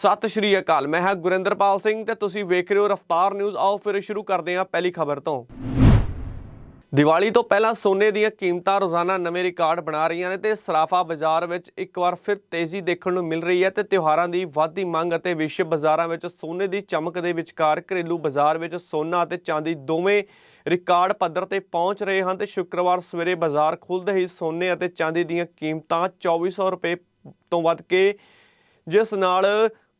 ਸਤਿ ਸ਼੍ਰੀ ਅਕਾਲ, ਮੈਂ ਹਾਂ ਗੁਰਿੰਦਰਪਾਲ ਸਿੰਘ ਤੇ ਤੁਸੀਂ ਵੇਖ ਰਹੇ ਹੋ ਰਫਤਾਰ ਨਿਊਜ਼। ਆਓ ਫਿਰ ਸ਼ੁਰੂ ਕਰਦੇ ਹਾਂ ਪਹਿਲੀ ਖਬਰ ਤੋਂ। ਦੀਵਾਲੀ ਤੋਂ ਪਹਿਲਾਂ ਸੋਨੇ ਦੀਆਂ ਕੀਮਤਾਂ ਰੋਜ਼ਾਨਾ ਨਵੇਂ ਰਿਕਾਰਡ ਬਣਾ ਰਹੀਆਂ ਨੇ ਤੇ ਸਰਾਫਾ ਬਾਜ਼ਾਰ ਵਿੱਚ ਇੱਕ ਵਾਰ ਫਿਰ ਤੇਜ਼ੀ ਦੇਖਣ ਨੂੰ ਮਿਲ ਰਹੀ ਹੈ ਤੇ ਤਿਉਹਾਰਾਂ ਦੀ ਵਾਧੀ ਮੰਗ ਅਤੇ ਵਿਸ਼ਵ ਬਾਜ਼ਾਰਾਂ ਵਿੱਚ ਸੋਨੇ ਦੀ ਚਮਕ ਦੇ ਵਿਚਕਾਰ ਘਰੇਲੂ ਬਾਜ਼ਾਰ ਵਿੱਚ ਸੋਨਾ ਅਤੇ ਚਾਂਦੀ ਦੋਵੇਂ ਰਿਕਾਰਡ ਪੱਧਰ ਤੇ ਪਹੁੰਚ ਰਹੇ ਹਨ ਤੇ ਸ਼ੁੱਕਰਵਾਰ ਸਵੇਰੇ ਬਾਜ਼ਾਰ ਖੁੱਲ੍ਹਦੇ ਹੀ ਸੋਨੇ ਅਤੇ ਚਾਂਦੀ ਦੀਆਂ ਕੀਮਤਾਂ 2400 ਰੁਪਏ ਤੋਂ ਵੱਧ ਕੇ, ਜਿਸ ਨਾਲ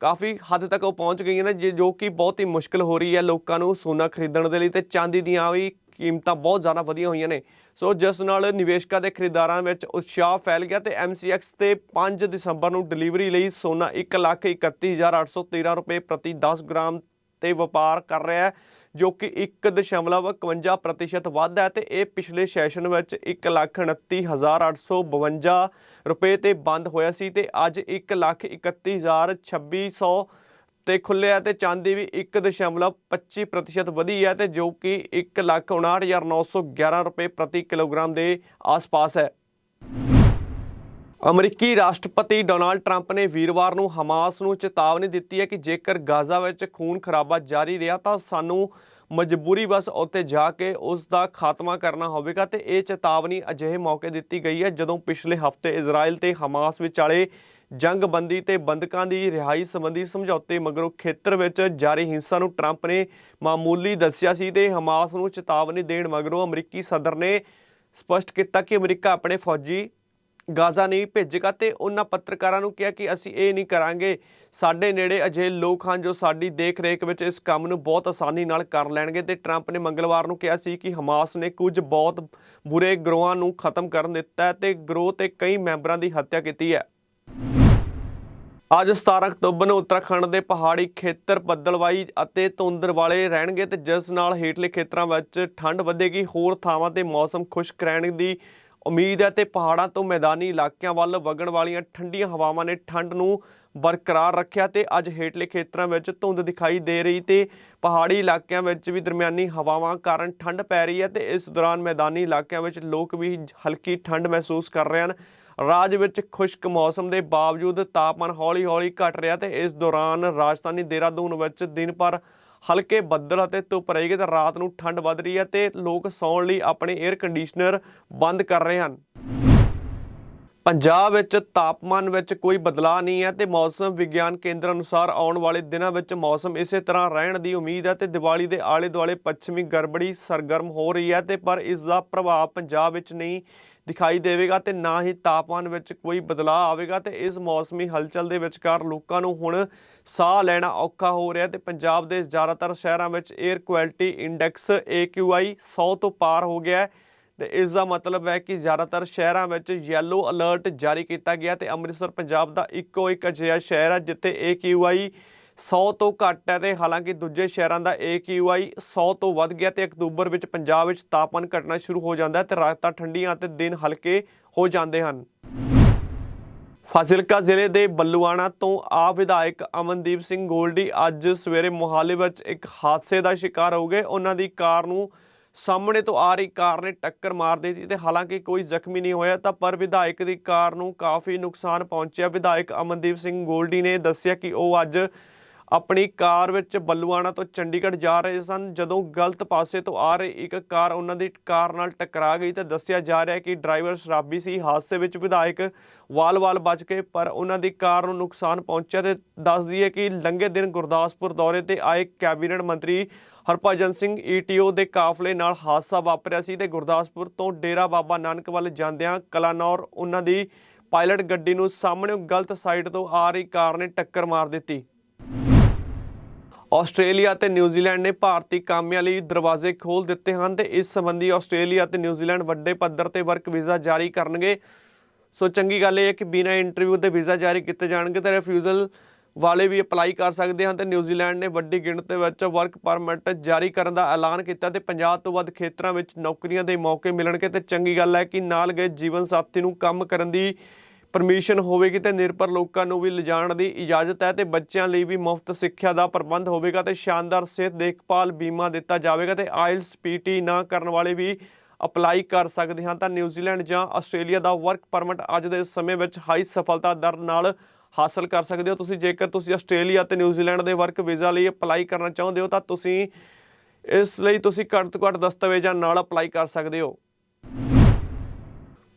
ਕਾਫੀ ਹੱਦ ਤੱਕ ਉਹ ਪਹੁੰਚ ਗਈਆਂ ਨੇ, ਜੇ- ਜੋ ਕਿ ਬਹੁਤ ਹੀ ਮੁਸ਼ਕਲ ਹੋ ਰਹੀ ਹੈ ਲੋਕਾਂ ਨੂੰ ਸੋਨਾ ਖਰੀਦਣ ਦੇ ਲਈ ਤੇ ਚਾਂਦੀ ਦੀਆਂ ਵੀ ਕੀਮਤਾਂ ਬਹੁਤ ਜ਼ਿਆਦਾ ਵਧੀਆਂ ਹੋਈਆਂ ਨੇ। ਸੋ ਜਿਸ ਨਾਲ ਨਿਵੇਸ਼ਕਾਂ ਦੇ ਖਰੀਦਦਾਰਾਂ ਵਿੱਚ ਉਤਸ਼ਾਹ ਫੈਲ ਗਿਆ ਤੇ MCX ਤੇ 5 ਦਸੰਬਰ ਨੂੰ ਡਿਲੀਵਰੀ ਲਈ ਸੋਨਾ 131813 ਰੁਪਏ ਪ੍ਰਤੀ 10 ਗ੍ਰਾਮ ਤੇ ਵਪਾਰ ਕਰ ਰਿਹਾ ਹੈ। ਜੋ ਕਿ 1.51% ਵੱਧ ਹੈ ਤੇ ਇਹ ਪਿਛਲੇ ਸੈਸ਼ਨ ਵਿੱਚ 129852 ਰੁਪਏ ਤੇ ਬੰਦ ਹੋਇਆ ਸੀ ਤੇ ਅੱਜ 131026 ਤੇ ਖੁੱਲਿਆ ਤੇ ਚਾਂਦੀ ਵੀ 1.25% ਵਧੀ ਹੈ ਤੇ ਜੋ ਕਿ 159911 ਰੁਪਏ ਪ੍ਰਤੀ ਕਿਲੋਗ੍ਰਾਮ ਦੇ ਆਸ-ਪਾਸ ਹੈ। ਅਮਰੀਕੀ ਰਾਸ਼ਟਰਪਤੀ ਡੋਨਾਲਡ ਟਰੰਪ ਨੇ ਵੀਰਵਾਰ ਨੂੰ ਹਮਾਸ ਨੂੰ ਚੇਤਾਵਨੀ ਦਿੱਤੀ ਹੈ ਕਿ ਜੇਕਰ ਗਾਜ਼ਾ ਵਿੱਚ ਖੂਨ ਖਰਾਬਾ ਜਾਰੀ ਰਿਹਾ ਤਾਂ ਸਾਨੂੰ ਮਜਬੂਰੀ ਵਸ ਉੱਤੇ ਜਾ ਕੇ ਉਸ ਦਾ ਖਾਤਮਾ ਕਰਨਾ ਹੋਵੇਗਾ ਤੇ ਇਹ ਚੇਤਾਵਨੀ ਅਜਿਹੇ ਮੌਕੇ ਦਿੱਤੀ ਗਈ ਹੈ ਜਦੋਂ ਪਿਛਲੇ ਹਫ਼ਤੇ ਇਜ਼ਰਾਈਲ ਤੇ ਹਮਾਸ ਵਿਚਾਲੇ ਜੰਗਬੰਦੀ ਤੇ ਬੰਦਕਾਂ ਦੀ ਰਿਹਾਈ ਸੰਬੰਧੀ ਸਮਝੌਤੇ ਮਗਰੋਂ ਖੇਤਰ ਵਿੱਚ ਜਾਰੀ ਹਿੰਸਾ ਨੂੰ ਟਰੰਪ ਨੇ ਮਾਮੂਲੀ ਦੱਸਿਆ ਸੀ ਤੇ ਹਮਾਸ ਨੂੰ ਚੇਤਾਵਨੀ ਦੇਣ ਮਗਰੋਂ ਅਮਰੀਕੀ ਸਦਰ ਨੇ ਸਪਸ਼ਟ ਕੀਤਾ ਕਿ ਅਮਰੀਕਾ ਆਪਣੇ ਫੌਜੀ ਗਾਜ਼ਾ ਨਹੀਂ ਭੇਜੇਗਾ ਤੇ ਉਹਨਾਂ ਪੱਤਰਕਾਰਾਂ ਨੂੰ ਕਿਹਾ ਕਿ ਅਸੀਂ ਇਹ ਨਹੀਂ ਕਰਾਂਗੇ। ਸਾਡੇ ਨੇੜੇ ਅਜਿਹੇ ਲੋਕ ਹਨ ਜੋ ਸਾਡੀ ਦੇਖ-ਰੇਖ ਵਿੱਚ ਇਸ ਕੰਮ ਨੂੰ ਬਹੁਤ ਆਸਾਨੀ ਨਾਲ ਕਰ ਲੈਣਗੇ ਤੇ ਟਰੰਪ ਨੇ ਮੰਗਲਵਾਰ ਨੂੰ ਕਿਹਾ ਸੀ ਕਿ ਹਮਾਸ ਨੇ ਕੁਝ ਬਹੁਤ ਬੁਰੇ ਗਰੋਹਾਂ ਨੂੰ ਖਤਮ ਕਰਨ ਦਿੱਤਾ ਹੈ ਤੇ ਗਰੋਹ ਤੇ ਕਈ ਮੈਂਬਰਾਂ ਦੀ ਹੱਤਿਆ ਕੀਤੀ ਹੈ। ਅੱਜ 17 ਅਕਤੂਬਰ ਨੂੰ ਉੱਤਰਾਖੰਡ ਦੇ ਪਹਾੜੀ ਖੇਤਰ ਬੱਦਲਵਾਈ ਅਤੇ ਧੁੰਦਰ ਵਾਲੇ ਰਹਿਣਗੇ ਤੇ ਜਿਸ ਨਾਲ ਹੇਠਲੇ ਖੇਤਰਾਂ ਵਿੱਚ ਠੰਡ ਵਧੇਗੀ, ਹੋਰ ਥਾਵਾਂ ਤੇ ਮੌਸਮ ਖੁਸ਼ਕ ਰਹਿਣ ਦੀ ਉਮੀਦ ਹੈ ਤੇ ਪਹਾੜਾਂ ਤੋਂ ਮੈਦਾਨੀ ਇਲਾਕਿਆਂ ਵੱਲ ਵਗਣ ਵਾਲੀਆਂ ਠੰਡੀਆਂ ਹਵਾਵਾਂ ਨੇ ਠੰਡ ਨੂੰ ਬਰਕਰਾਰ ਰੱਖਿਆ ਤੇ ਅੱਜ ਹੇਠਲੇ ਖੇਤਰਾਂ ਵਿੱਚ ਧੁੰਦ ਦਿਖਾਈ ਦੇ ਰਹੀ ਤੇ ਪਹਾੜੀ ਇਲਾਕਿਆਂ ਵਿੱਚ ਵੀ ਦਰਮਿਆਨੀ ਹਵਾਵਾਂ ਕਾਰਨ ਠੰਡ ਪੈ ਰਹੀ ਹੈ ਤੇ ਇਸ ਦੌਰਾਨ ਮੈਦਾਨੀ ਇਲਾਕਿਆਂ ਵਿੱਚ ਲੋਕ ਵੀ ਹਲਕੀ ਠੰਡ ਮਹਿਸੂਸ ਕਰ ਰਹੇ ਹਨ। ਰਾਜ ਵਿੱਚ ਖੁਸ਼ਕ ਮੌਸਮ ਦੇ ਬਾਵਜੂਦ ਤਾਪਮਾਨ ਹੌਲੀ-ਹੌਲੀ ਘਟ ਰਿਹਾ ਤੇ ਇਸ ਦੌਰਾਨ ਰਾਜਧਾਨੀ ਦੇਹਰਾਦੂਨ ਵਿੱਚ ਦਿਨ ਭਰ ਹਲਕੇ ਬੱਦਲ ਅਤੇ ਧੁੱਪ ਰਹੇਗੀ ਤਾਂ ਰਾਤ ਨੂੰ ਠੰਡ ਵੱਧ ਰਹੀ ਹੈ ਤੇ ਲੋਕ ਸੌਣ ਲਈ ਆਪਣੇ 에ਅਰ ਕੰਡੀਸ਼ਨਰ ਬੰਦ ਕਰ ਰਹੇ ਹਨ। ਪੰਜਾਬ ਵਿੱਚ ਤਾਪਮਾਨ ਵਿੱਚ ਕੋਈ ਬਦਲਾਅ ਨਹੀਂ ਹੈ ਤੇ ਮੌਸਮ ਵਿਗਿਆਨ ਕੇਂਦਰ ਅਨੁਸਾਰ ਆਉਣ ਵਾਲੇ ਦਿਨਾਂ ਵਿੱਚ ਮੌਸਮ ਇਸੇ ਤਰ੍ਹਾਂ ਰਹਿਣ ਦੀ ਉਮੀਦ ਹੈ ਤੇ ਦੀਵਾਲੀ ਦੇ ਆਲੇ-ਦੁਆਲੇ ਪੱਛਮੀ ਗੜਬੜੀ ਸਰਗਰਮ ਹੋ ਰਹੀ ਹੈ ਤੇ ਪਰ ਇਸ ਦਾ ਪ੍ਰਭਾਵ ਪੰਜਾਬ ਵਿੱਚ ਨਹੀਂ ਦਿਖਾਈ ਦੇਵੇਗਾ ਤੇ ਨਾ ਹੀ ਤਾਪਮਾਨ ਵਿੱਚ ਕੋਈ ਬਦਲਾਅ ਆਵੇਗਾ ਤੇ ਇਸ ਮੌਸਮੀ ਹਲਚਲ ਦੇ ਵਿਚਕਾਰ ਲੋਕਾਂ ਨੂੰ ਹੁਣ ਸਾਹ ਲੈਣਾ ਔਖਾ ਹੋ ਰਿਹਾ ਤੇ ਪੰਜਾਬ ਦੇ ਜ਼ਿਆਦਾਤਰ ਸ਼ਹਿਰਾਂ ਵਿੱਚ 에ਅਰ ਕੁਆਲਿਟੀ ਇੰਡੈਕਸ AQI 100 ਤੋਂ ਪਾਰ ਹੋ ਗਿਆ ਹੈ। ਤੇ ਇਸ ਦਾ ਮਤਲਬ ਹੈ ਕਿ ਜ਼ਿਆਦਾਤਰ ਸ਼ਹਿਰਾਂ ਵਿੱਚ ਯੈਲੋ ਅਲਰਟ ਜਾਰੀ ਕੀਤਾ ਗਿਆ ਤੇ ਅੰਮ੍ਰਿਤਸਰ, ਪੰਜਾਬ ਦਾ ਇੱਕੋ ਇੱਕ ਅਜਿਹਾ ਸ਼ਹਿਰ ਹੈ ਜਿੱਥੇ AQI 100 ਤੋਂ ਘੱਟ ਹੈ ਤੇ ਹਾਲਾਂਕਿ ਦੂਜੇ ਸ਼ਹਿਰਾਂ ਦਾ AQI 100 ਤੋਂ ਵੱਧ ਗਿਆ ਤੇ ਅਕਤੂਬਰ ਵਿੱਚ ਪੰਜਾਬ ਵਿੱਚ ਤਾਪਮਾਨ ਘਟਣਾ ਸ਼ੁਰੂ ਹੋ ਜਾਂਦਾ ਹੈ ਤੇ ਰਾਤਾਂ ਠੰਡੀਆਂ ਅਤੇ ਦਿਨ ਹਲਕੇ ਹੋ ਜਾਂਦੇ ਹਨ। ਫਾਜ਼ਿਲਕਾ ਜ਼ਿਲ੍ਹੇ ਦੇ ਬੱਲੂਆਣਾ ਤੋਂ ਆ ਵਿਧਾਇਕ ਅਮਨਦੀਪ ਸਿੰਘ ਗੋਲਡੀ ਅੱਜ ਸਵੇਰੇ ਮੋਹਾਲੀ ਵਿੱਚ ਇੱਕ ਹਾਦਸੇ ਦਾ ਸ਼ਿਕਾਰ ਹੋ ਗਏ। ਉਹਨਾਂ ਦੀ ਕਾਰ ਨੂੰ ਸਾਹਮਣੇ ਤੋਂ ਆ ਰਹੀ ਕਾਰ ਨੇ ਟੱਕਰ ਮਾਰ ਦਿੱਤੀ ਤੇ ਹਾਲਾਂਕਿ ਕੋਈ ਜ਼ਖਮੀ ਨਹੀਂ ਹੋਇਆ, ਤਾਂ ਪਰ ਵਿਧਾਇਕ ਦੀ ਕਾਰ ਨੂੰ ਕਾਫੀ ਨੁਕਸਾਨ ਪਹੁੰਚਿਆ। ਵਿਧਾਇਕ ਅਮਨਦੀਪ ਸਿੰਘ ਗੋਲਡੀ ਨੇ ਦੱਸਿਆ ਕਿ ਉਹ ਅੱਜ ਆਪਣੀ ਕਾਰ ਵਿੱਚ ਬੱਲੂਆਣਾ ਤੋਂ ਚੰਡੀਗੜ੍ਹ ਜਾ ਰਹੇ ਸਨ। ਜਦੋਂ ਗਲਤ ਪਾਸੇ ਤੋਂ ਆ ਰਹੀ ਇੱਕ ਕਾਰ ਉਹਨਾਂ ਦੀ ਕਾਰ ਨਾਲ ਟਕਰਾ ਗਈ ਤੇ ਦੱਸਿਆ ਜਾ ਰਿਹਾ ਹੈ ਕਿ ਡਰਾਈਵਰ ਸ਼ਰਾਬੀ ਸੀ। ਹਾਦਸੇ ਵਿੱਚ ਵਿਧਾਇਕ ਵਾਲ-ਵਾਲ ਬਚ ਕੇ ਪਰ ਉਹਨਾਂ ਦੀ ਕਾਰ ਨੂੰ ਨੁਕਸਾਨ ਪਹੁੰਚਿਆ ਤੇ ਦੱਸ ਦਈਏ ਕਿ ਲੰਘੇ ਦਿਨ ਗੁਰਦਾਸਪੁਰ ਦੌਰੇ ਤੇ ਆਏ ਕੈਬਨਿਟ ਮੰਤਰੀ ਹਰਭਜਨ ਸਿੰਘ ਈਟੀਓ ਦੇ ਕਾਫਲੇ ਨਾਲ ਹਾਦਸਾ ਵਾਪਰਿਆ ਸੀ ਤੇ ਗੁਰਦਾਸਪੁਰ ਤੋਂ ਡੇਰਾ ਬਾਬਾ ਨਾਨਕ ਵੱਲ ਜਾਂਦਿਆਂ ਕਲਾਨੌਰ ਉਹਨਾਂ ਦੀ ਪਾਇਲਟ ਗੱਡੀ ਨੂੰ ਸਾਹਮਣੇ ਗਲਤ ਸਾਈਡ ਤੋਂ ਆ ਰਹੀ ਕਾਰ ਨੇ ਟੱਕਰ ਮਾਰ ਦਿੱਤੀ। ਆਸਟ੍ਰੇਲੀਆ ਤੇ ਨਿਊਜ਼ੀਲੈਂਡ ਨੇ ਭਾਰਤੀ ਕਾਮਿਆਂ ਲਈ ਦਰਵਾਜ਼ੇ ਖੋਲ ਦਿੱਤੇ ਹਨ ਤੇ ਇਸ ਸੰਬੰਧੀ ਆਸਟ੍ਰੇਲੀਆ ਤੇ ਨਿਊਜ਼ੀਲੈਂਡ ਵੱਡੇ ਪੱਧਰ ਤੇ ਵਰਕ ਵੀਜ਼ਾ ਜਾਰੀ ਕਰਨਗੇ। ਸੋ ਚੰਗੀ ਗੱਲ ਇਹ ਹੈ ਕਿ ਬਿਨਾਂ ਇੰਟਰਵਿਊ ਦੇ ਵੀਜ਼ਾ ਜਾਰੀ ਕੀਤੇ ਜਾਣਗੇ ਤੇ ਰਿਫਿਊਜ਼ਲ ਵਾਲੇ ਵੀ ਅਪਲਾਈ ਕਰ ਸਕਦੇ ਹਨ ਤੇ ਨਿਊਜ਼ੀਲੈਂਡ ਨੇ ਵੱਡੀ ਗਿਣਤੀ ਵਿੱਚ ਵਰਕ ਪਰਮਿਟ ਜਾਰੀ ਕਰਨ ਦਾ ਐਲਾਨ ਕੀਤਾ ਤੇ 50 ਤੋਂ ਵੱਧ ਖੇਤਰਾਂ ਵਿੱਚ ਨੌਕਰੀਆਂ ਦੇ ਮੌਕੇ ਮਿਲਣਗੇ ਤੇ ਚੰਗੀ ਗੱਲ ਹੈ ਕਿ ਨਾਲ ਗਏ ਜੀਵਨ ਸਾਥੀ ਨੂੰ ਕੰਮ ਕਰਨ ਦੀ ਪਰਮਿਸ਼ਨ ਹੋਵੇਗੀ ਤੇ ਨਿਰਭਰ ਲੋਕਾਂ ਨੂੰ ਵੀ ਲਿਜਾਣ ਦੀ ਇਜਾਜ਼ਤ ਹੈ ਤੇ ਬੱਚਿਆਂ ਲਈ ਵੀ ਮੁਫਤ ਸਿੱਖਿਆ ਦਾ ਪ੍ਰਬੰਧ ਹੋਵੇਗਾ ਤੇ ਸ਼ਾਨਦਾਰ ਸਿਹਤ ਦੇਖਭਾਲ ਬੀਮਾ ਦਿੱਤਾ ਜਾਵੇਗਾ ਤੇ ਆਇਲਸ ਪੀਟੀ ਨਾ ਕਰਨ ਵਾਲੇ ਵੀ ਅਪਲਾਈ ਕਰ ਸਕਦੇ ਹਾਂ ਤਾਂ ਨਿਊਜ਼ੀਲੈਂਡ ਜਾਂ ਆਸਟ੍ਰੇਲੀਆ ਦਾ ਵਰਕ ਪਰਮਿਟ ਅੱਜ ਦੇ ਸਮੇਂ ਵਿੱਚ ਹਾਈ ਸਫਲਤਾ ਦਰ ਨਾਲ ਹਾਸਲ ਕਰ ਸਕਦੇ ਹੋ। ਤੁਸੀਂ ਜੇਕਰ ਤੁਸੀਂ ਆਸਟ੍ਰੇਲੀਆ ਤੇ ਨਿਊਜ਼ੀਲੈਂਡ ਦੇ ਵਰਕ ਵੀਜ਼ਾ ਲਈ ਅਪਲਾਈ ਕਰਨਾ ਚਾਹੁੰਦੇ ਹੋ ਤਾਂ ਤੁਸੀਂ ਇਸ ਲਈ ਤੁਸੀਂ ਘੱਟ ਤੋਂ ਘੱਟ ਦਸਤਾਵੇਜ਼ਾਂ ਨਾਲ ਅਪਲਾਈ ਕਰ ਸਕਦੇ ਹੋ।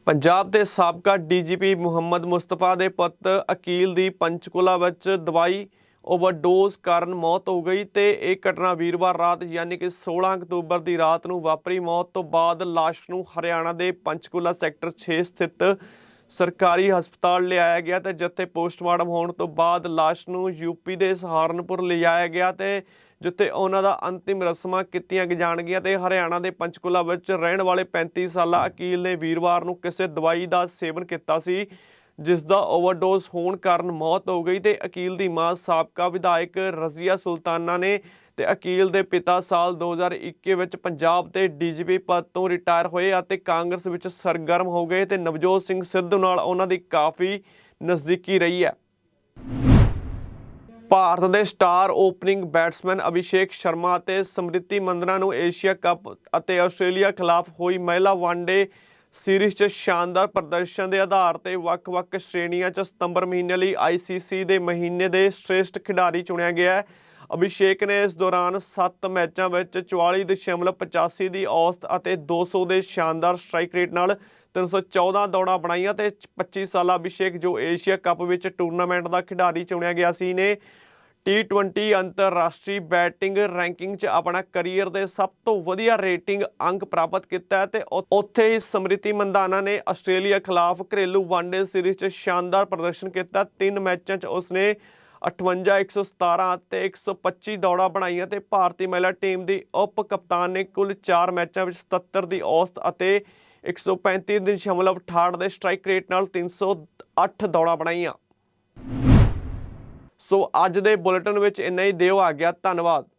ਪੰਜਾਬ ਦੇ ਸਾਬਕਾ ਡੀਜੀਪੀ ਮੁਹੰਮਦ ਮੁਸਤਫਾ ਦੇ ਪੁੱਤ ਅਕੀਲ ਦੀ ਪੰਚਕੂਲਾ ਵਿੱਚ ਦਵਾਈ ਓਵਰਡੋਜ਼ ਕਾਰਨ ਮੌਤ ਹੋ ਗਈ ਤੇ ਇਹ ਘਟਨਾ ਵੀਰਵਾਰ ਰਾਤ ਯਾਨੀ ਕਿ 16 ਅਕਤੂਬਰ ਦੀ ਰਾਤ ਨੂੰ ਵਾਪਰੀ। ਮੌਤ ਤੋਂ ਬਾਅਦ ਲਾਸ਼ ਨੂੰ ਹਰਿਆਣਾ ਦੇ ਪੰਚਕੂਲਾ ਸੈਕਟਰ 6 ਸਥਿਤ ਸਰਕਾਰੀ ਹਸਪਤਾਲ ਲਿਆਇਆ ਗਿਆ ਤੇ ਜਿੱਥੇ ਪੋਸਟਮਾਰਟਮ ਹੋਣ ਤੋਂ ਬਾਅਦ ਲਾਸ਼ ਨੂੰ ਯੂਪੀ ਦੇ ਸਹਾਰਨਪੁਰ ਲਿਜਾਇਆ ਗਿਆ ਤੇ ਜਿੱਥੇ ਉਹਨਾਂ ਦਾ ਅੰਤਿਮ ਰਸਮਾਂ ਕੀਤੀਆਂ ਜਾਣਗੀਆਂ ਤੇ ਹਰਿਆਣਾ ਦੇ ਪੰਚਕੂਲਾ ਵਿੱਚ ਰਹਿਣ ਵਾਲੇ 35 ਸਾਲਾ ਅਕੀਲ ਨੇ ਵੀਰਵਾਰ ਨੂੰ ਕਿਸੇ ਦਵਾਈ ਦਾ ਸੇਵਨ ਕੀਤਾ ਸੀ, ਜਿਸ ਦਾ ਓਵਰਡੋਜ਼ ਹੋਣ ਕਾਰਨ ਮੌਤ ਹੋ ਗਈ ਤੇ ਅਕੀਲ ਦੀ ਮਾਂ ਸਾਬਕਾ ਵਿਧਾਇਕ ਰਜ਼ੀਆ ਸੁਲਤਾਨਾ ਨੇ ਤੇ ਅਕੀਲ ਦੇ ਪਿਤਾ ਸਾਲ 2021 ਵਿੱਚ ਪੰਜਾਬ ਦੇ ਡੀਜੀਪੀ ਪਦ ਤੋਂ ਰਿਟਾਇਰ ਹੋਏ ਅਤੇ ਕਾਂਗਰਸ ਵਿੱਚ ਸਰਗਰਮ ਹੋ ਗਏ ਤੇ ਨਵਜੋਤ ਸਿੰਘ ਸਿੱਧੂ ਨਾਲ ਉਹਨਾਂ ਦੀ ਕਾਫੀ ਨਜ਼ਦੀਕੀ ਰਹੀ ਹੈ। ਭਾਰਤ ਦੇ star opening batsman Abhishek Sharma ਅਤੇ ਸਮ੍ਰਿਤੀ ਮੰਦਨਾ ਨੂੰ ਏਸ਼ੀਆ ਕੱਪ ਅਤੇ ਆਸਟ੍ਰੇਲੀਆ ਖਿਲਾਫ ਹੋਈ ਮਹਿਲਾ ਵਨਡੇ ਸੀਰੀਜ਼ 'ਚ ਸ਼ਾਨਦਾਰ ਪ੍ਰਦਰਸ਼ਨ ਦੇ ਆਧਾਰ ਤੇ ਵੱਖ-ਵੱਖ ਸ਼੍ਰੇਣੀਆਂ 'ਚ ਸਤੰਬਰ ਮਹੀਨੇ ਲਈ ICC ਦੇ ਮਹੀਨੇ ਦੇ ਸ਼੍ਰੇਸ਼ਟ ਖਿਡਾਰੀ ਚੁਣਿਆ ਗਿਆ ਹੈ। ਅਭਿਸ਼ੇਕ ਨੇ ਇਸ ਦੌਰਾਨ 7 ਮੈਚਾਂ ਵਿੱਚ 44.85 ਦੀ ਔਸਤ ਅਤੇ 200 ਦੇ ਸ਼ਾਨਦਾਰ ਸਟ੍ਰਾਈਕ ਰੇਟ ਨਾਲ 314 ਦੌੜਾਂ ਬਣਾਈਆਂ ਤੇ 25 ਸਾਲਾ ਅਭਿਸ਼ੇਕ ਜੋ ਏਸ਼ੀਆ ਕੱਪ ਵਿੱਚ ਟੂਰਨਾਮੈਂਟ ਦਾ ਖਿਡਾਰੀ ਚੁਣਿਆ ਗਿਆ ਸੀ ਨੇ T20 ਅੰਤਰਰਾਸ਼ਟਰੀ ਬੈਟਿੰਗ ਰੈਂਕਿੰਗ 'ਚ ਆਪਣਾ ਕੈਰੀਅਰ ਦੇ ਸਭ ਤੋਂ ਵਧੀਆ ਰੇਟਿੰਗ ਅੰਕ ਪ੍ਰਾਪਤ ਕੀਤਾ ਹੈ ਤੇ ਉੱਥੇ ਹੀ ਸਮ੍ਰਿਤੀ ਮੰਦਾਨਾ ਨੇ ਆਸਟ੍ਰੇਲੀਆ ਖਿਲਾਫ ਘਰੇਲੂ ਵਨਡੇ ਸੀਰੀਜ਼ 'ਚ ਸ਼ਾਨਦਾਰ ਪ੍ਰਦਰਸ਼ਨ ਕੀਤਾ। ਤਿੰਨ ਮੈਚਾਂ 'ਚ ਉਸਨੇ 58 117 ਅਤੇ 125 ਦੌੜਾਂ ਬਣਾਈਆਂ ਤੇ ਭਾਰਤੀ ਮਹਿਲਾ ਟੀਮ ਦੀ ਉਪ ਕਪਤਾਨ ਨੇ ਕੁੱਲ 4 ਮੈਚਾਂ ਵਿੱਚ 77 ਦੀ ਔਸਤ ਅਤੇ 135.68 ਦੇ ਸਟ੍ਰਾਈਕ ਰੇਟ ਨਾਲ 308 ਦੌੜਾਂ ਬਣਾਈਆਂ। ਸੋ ਅੱਜ ਦੇ ਬੁਲੇਟਿਨ ਵਿੱਚ ਇੰਨਾ ਹੀ। ਦਿਓ ਆ ਗਿਆ ਧੰਨਵਾਦ।